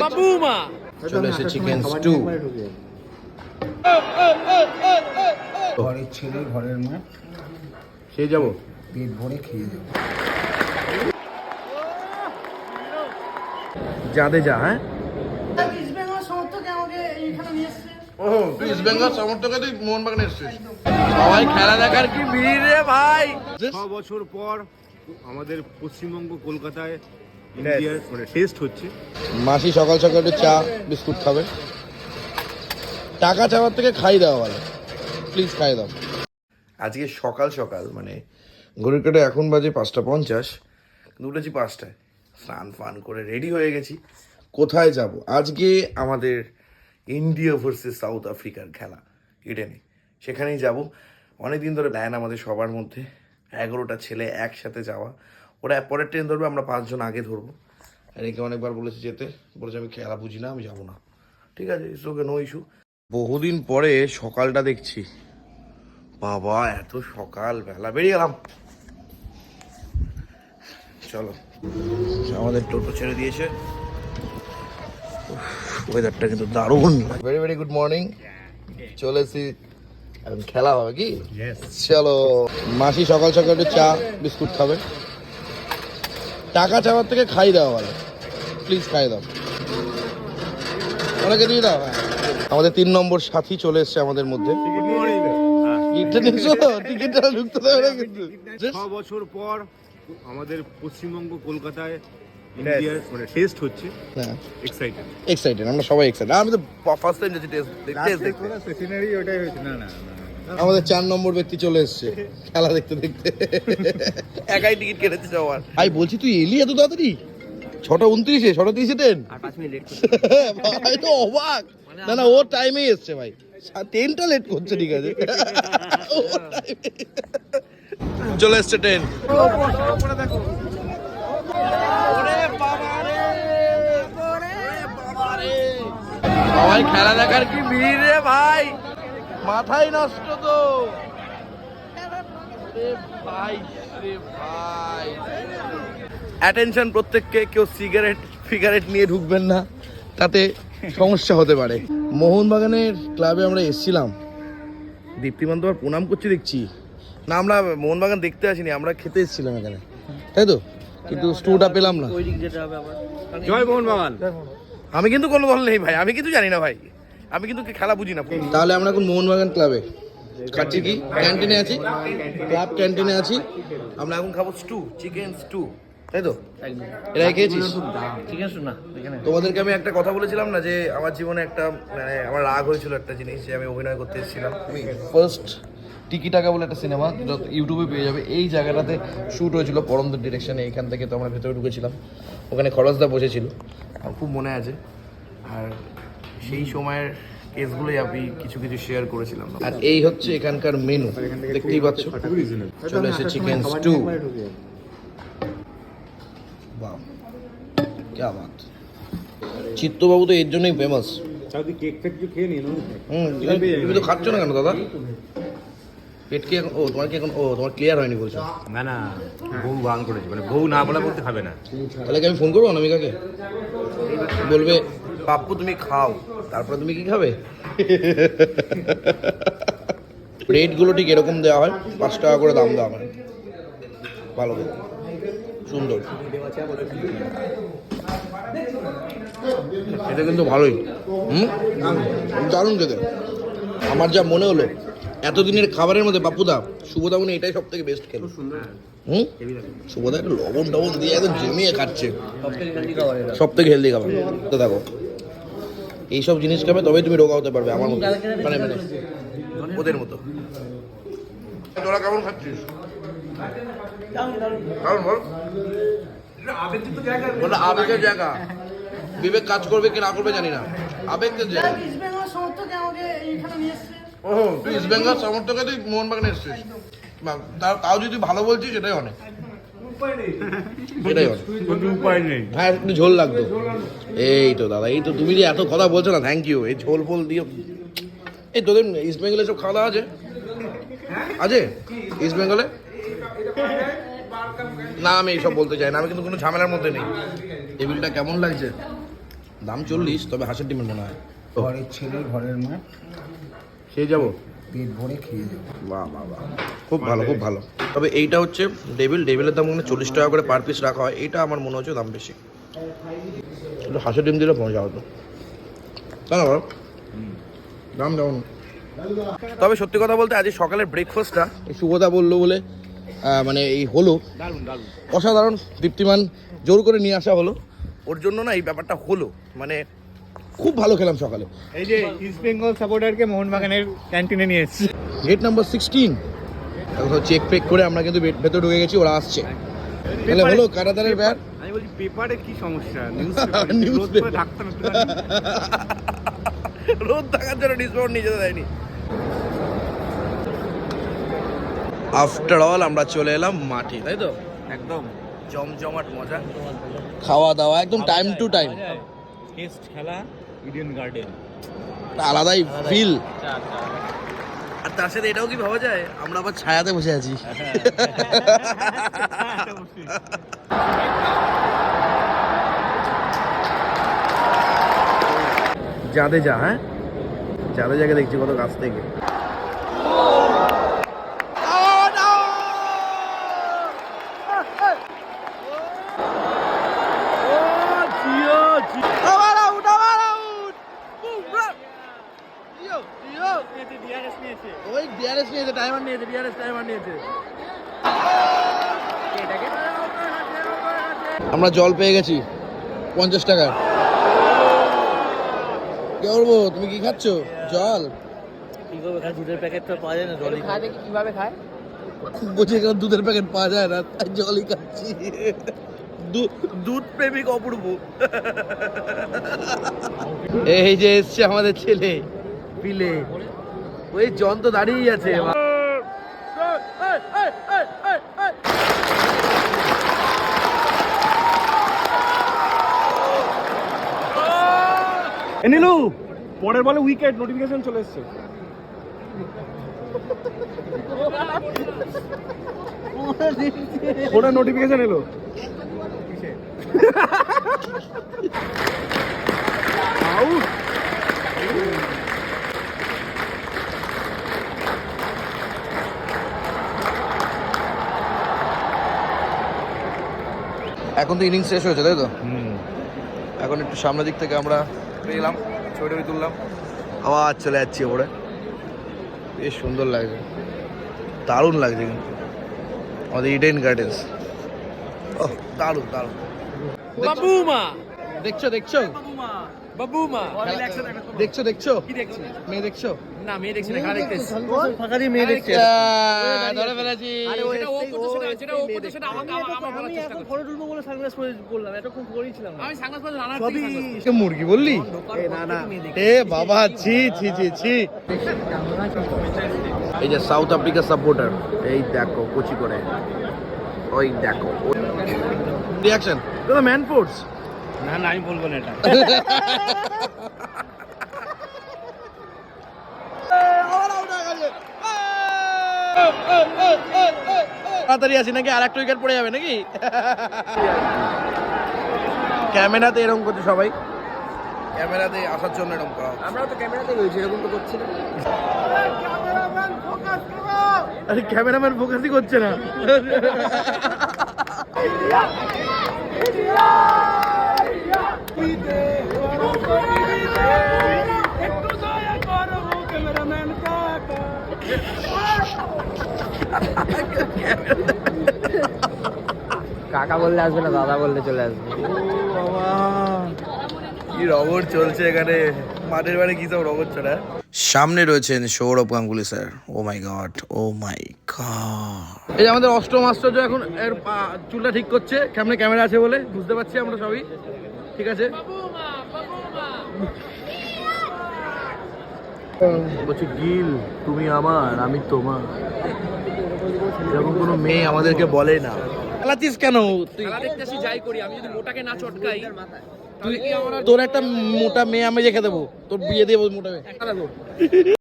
Bavuma. চলে এসে chicken stew ঘরের ছেলে ঘরের মা। খেয়ে যাব। পেট ভরে খেয়ে যাবে। যাদে যা হ্যাঁ? আমাদের পশ্চিমবঙ্গ কলকাতায় ইন্ডিয়ার মানে টেস্ট হচ্ছে। মাসি সকাল সকাল একটু চা বিস্কুট খাবে। টাকা চাওয়ার থেকে খাই দেওয়া ভালো প্লিজ খাই দাও। আজকে সকাল সকাল মানে ঘড়ির কাটে এখন বাজে পাঁচটা পঞ্চাশ কিন্তু উঠেছি পাঁচটায়। স্নান ফান করে রেডি হয়ে গেছি। কোথায় যাব? আজকে আমাদের ইন্ডিয়া ভার্সেস সাউথ আফ্রিকার খেলা ইডেনে। সেখানেই যাব। অনেকদিন ধরে প্ল্যান আমাদের সবার মধ্যে। এগারোটা ছেলে একসাথে যাওয়া। ওরা পরের ট্রেন ধরবে আমরা পাঁচজন আগে ধরবো। আর একে অনেকবার বলেছি যেতে বলেছে আমি খেলা বুঝি না আমি যাব না। ঠিক আছে ইসোকে নো ইস্যু বহুদিন পরে সকালটা দেখছি। বাবা এত সকাল বেলা বেরিয়ে গেলাম। চলো আমাদের টোটো ছেড়ে দিয়েছে। ওয়েদারটা কিন্তু দারুণ। ভেরি ভেরি গুড মর্নিং চলে এসি এখন খেলা হবে কি? চলো মাসি সকাল সকাল একটু চা বিস্কুট খাবে। টাকা চাওয়ার থেকে খাই দেওয়া ভালো প্লিজ খাই দাও। ওনাকে দিয়ে দাও হ্যাঁ। আমাদের তিন নম্বর সাথী চলে এসছে আমাদের মধ্যে। ছ বছর পর আমাদের পশ্চিমবঙ্গ কলকাতায় ইন্ডিয়ার মানে টেস্ট হচ্ছে। হ্যাঁ। এক্সাইটেড এক্সাইটেড আমরা সবাই এক্সাইটেড আমি তো ফার্স্ট টাইম যাচ্ছি টেস্ট টেস্ট দেখতে। সিনারি ওটাই হয়েছে। না না। আমাদের চার নম্বর ব্যক্তি চলে এসছে। খেলা দেখতে দেখতে। একাই টিকিট কেটেছে সবার। ভাই বলছি তুই এলি এত তাড়াতাড়ি? ছটা উনত্রিশে ছটা তিরিশে ট্রেন ভাই তো অবাক। না না ওর টাইমেই এসছে ভাই। ট্রেনটা লেট করছে ঠিক আছে। চলে এসছে ট্রেন সবাই খেলা দেখার কি ভিড় রে ভাই? মাথাই নষ্ট তো। ভাই ভাই। অ্যাটেনশন প্রত্যেককে কেউ সিগারেট ফিগারেট নিয়ে ঢুকবেন না তাতে সমস্যা হতে পারে। মোহনবাগানের ক্লাবে আমরা এসেছিলাম। দীপ্তিমান তো আর প্রণাম করছি দেখছি। না আমরা মোহনবাগান দেখতে আসিনি আমরা খেতে এসেছিলাম এখানে। তাই তো? কিন্তু স্টুটা পেলাম না। জয় মোহন বাগান আমি কিন্তু কোনো দল নেই ভাই আমি কিন্তু জানি না ভাই। আমি কিন্তু খেলা বুঝি না তাহলে আমরা এখন মোহনবাগান ক্লাবে। খাচ্ছি কি? ক্যান্টিনে আছি। ক্লাব ক্যান্টিনে আছি। আমরা এখন খাব স্টু চিকেন স্টু তাই তো? এরা খেয়েছিস? ঠিক আছে না তোমাদেরকে আমি একটা কথা বলেছিলাম না যে আমার জীবনে একটা মানে আমার রাগ হয়েছিল একটা জিনিস যে আমি অভিনয় করতে এসেছিলাম। ফার্স্ট টিকি টাকা বলে একটা সিনেমা ইউটিউবে পেয়ে যাবে। এই জায়গাটাতে শ্যুট হয়েছিল পরমদের ডিরেকশনে এখান থেকে তো আমরা ভেতরে ঢুকেছিলাম। ওখানে খরচদা বসেছিল। খুব মনে আছে। আর সেই সময়ের কেসগুলোই আমি কিছু কিছু শেয়ার করেছিলাম। আর এই হচ্ছে এখানকার মেনু দেখতেই পাচ্ছ। চলে এসে চিকেন স্টু চিত্তবাবু তো এর জন্যই ফেমাস তুমি তো খাচ্ছ না কেন দাদা? এখন ও তোমার কি এখন ও তোমার ক্লিয়ার হয়নি বলছো। না না মানে না বলতে খাবে না। তাহলে কি আমি ফোন করব বলবে পাপ্পু তুমি খাও। তারপরে তুমি কি খাবে? রেটগুলো ঠিক এরকম দেওয়া হয় পাঁচ টাকা করে দাম দেওয়া হয়। ভালো সুন্দর। এটা কিন্তু ভালোই। হুম? দারুণ খেতে। আমার যা মনে হলো এতদিনের খাবারের মধ্যে বাপুদা শুভদা মনে এটাই সব থেকে বেস্ট খেলো হুম? শুভদা একটা লবণ টবণ দিয়ে একদম জমিয়ে খাচ্ছে। সব থেকে হেলদি খাবার। তো দেখো এইসব জিনিস খাবে তবেই তুমি রোগা হতে পারবে আমার মতো। মানে মানে ওদের মতো। তোরা কেমন খাচ্ছিস? কারণ বল। বলে আবেগের জায়গা। বিবেক কাজ করবে কি না করবে জানি না। আবেগের জায়গা। ও তুই ইস্ট বেঙ্গল সমর্থকে তুই মোহনবাগানে এসছিস। বা তাও তাও যদি ভালো বলছিস সেটাই অনেক। হ্যাঁ একটু ঝোল লাগতো এই তো দাদা এই তো তুমি যে এত কথা বলছো না থ্যাংক ইউ এই ঝোল ফোল দিয়ে এই তোদের ইস্ট বেঙ্গলে সব খাওয়া দাওয়া আছে? আছে? ইস্ট বেঙ্গলে না আমি এইসব বলতে চাই না আমি কিন্তু কোনো ঝামেলার মধ্যে নেই। টেবিলটা কেমন লাগছে? দাম চল্লিশ তবে হাঁসের ডিমের মনে হয়। ঘরের ছেলে ঘরের মাঠ খেয়ে যাব? পেট ভরে খেয়ে যাব বাহ বাহ বাহ। খুব ভালো খুব ভালো। তবে এইটা হচ্ছে ডেভিল। ডেভিলের দাম মনে চল্লিশ টাকা করে পার পিস রাখা হয়। এইটা আমার মনে হচ্ছে দাম বেশি। একটু হাঁসের ডিম দিলে মজা হতো। তাই না বলো দাম যেমন তবে সত্যি কথা বলতে আজ সকালের ব্রেকফাস্টটা এই শুভদা বলল বলে মানে এই হলো। অসাধারণ দীপ্তিমান জোর করে নিয়ে আসা হলো। ওর জন্য না এই ব্যাপারটা হলো। মানে খুব ভালো খেলাম সকালে। এই যে ইস্ট বেঙ্গল সাপোর্টারকে মোহনবাগানের ক্যান্টিনে নিয়ে এসেছি। গেট নাম্বার সিক্সটিন চেক ফেক করে আমরা কিন্তু ভেতরে ঢুকে গেছি ওরা আসছে। তাহলে হলো কারাদারের ব্যাট আমি বলছি পেপারে কি সমস্যা? নিউজ। ঢাকতাম একটু রোদ থাকার জন্য ডিসকাউন্ট নিয়ে যেতে দেয়নি। আফটার অল আমরা চলে এলাম মাঠে তাই তো? একদম। জমজমাট মজা। খাওয়া দাওয়া একদম টাইম টু টাইম টেস্ট খেলা। ইডেন গার্ডেন আলাদাই ফিল আর তার সাথে এটাও কি ভাবা যায়? আমরা আবার ছায়াতে বসে আছি। জাদেজা যা হ্যাঁ? জাদেজাকে দেখছি কত কাছ থেকে ওই ডিআরএস নিয়েছে টাইমার নিয়েছে ডিআরএস টাইমার নিয়েছে আমরা জল পেয়ে গেছি পঞ্চাশ টাকা। কি করব তুমি কি খাচ্ছ? জল? কি করবে এখানে দুধের প্যাকেট তো পাওয়া যায় না জলই খায়। কীভাবে খায়। বলছি এখানে দুধের প্যাকেট পাওয়া যায় না তাই জলই খাচ্ছি। দুধ প্রেমিক অপূর্ব। এই যে এসছে আমাদের ছেলে। পিলে। ওই জন তো দাঁড়িয়েই আছে। নীলু পরের বলে উইকেট নোটিফিকেশন চলে এসেছে ওটা নোটিফিকেশন এলো Out. এখন তো ইনিংস শেষ হয়েছে তাই তো? এখন একটু সামনের দিক থেকে আমরা এলাম ছবি টবি তুললাম। আবার চলে যাচ্ছি ওপরে বেশ সুন্দর লাগছে। দারুণ লাগছে কিন্তু। আমাদের ইডেন গার্ডেন্স ও দারুণ দারুণ। বাবুমা দেখছ দেখছ? বাবুমা। দেখছ দেখছ? মেয়ে দেখছ? না মেয়ে দেখছি না মেয়ে দেখছে? ধরে ফেলেছি। মুরগি বললি? এ বাবা ছি ছি ছি ছি। এই যে সাউথ আফ্রিকা সাপোর্টার এই দেখো কোচি করে। ওই দেখো। Reaction man force. না না আমি বলব না এটা। তাড়াতাড়ি আছি নাকি? আর একটা উইকেট পড়ে যাবে নাকি? ক্যামেরাতে এরকম করছে সবাই। ক্যামেরাতে আসার জন্য এরকম করা। আমরাও তো ক্যামেরাতে রয়েছি এরকম তো করছি না। আরে ক্যামেরাম্যান ফোকাসই করছে না। কাকা বললে আসবে না দাদা বললে চলে আসবে। কি রগর চলছে এখানে? মাঠের বাড়ি কি সব রগর ছড়া সামনে রয়েছেন Sourav Ganguly sir. Oh my God oh my God. এই যে আমাদের অষ্টম আশ্চর্য এখন এর পা- চুলটা ঠিক করছে সামনে ক্যামেরা আছে বলে বুঝতে পারছি আমরা সবই। ঠিক আছে? বলছি গিল তুমি আমার আমি তোমার। এরকম কোনো মেয়ে আমাদেরকে বলে। না। খেলাতিস কেন? তুই যাই করি। আমি যদি মোটাকে না চটকাই তুই তোর একটা মোটা মেয়ে আমি রেখে দেবো। তোর বিয়ে দেবো মোটা মেয়ে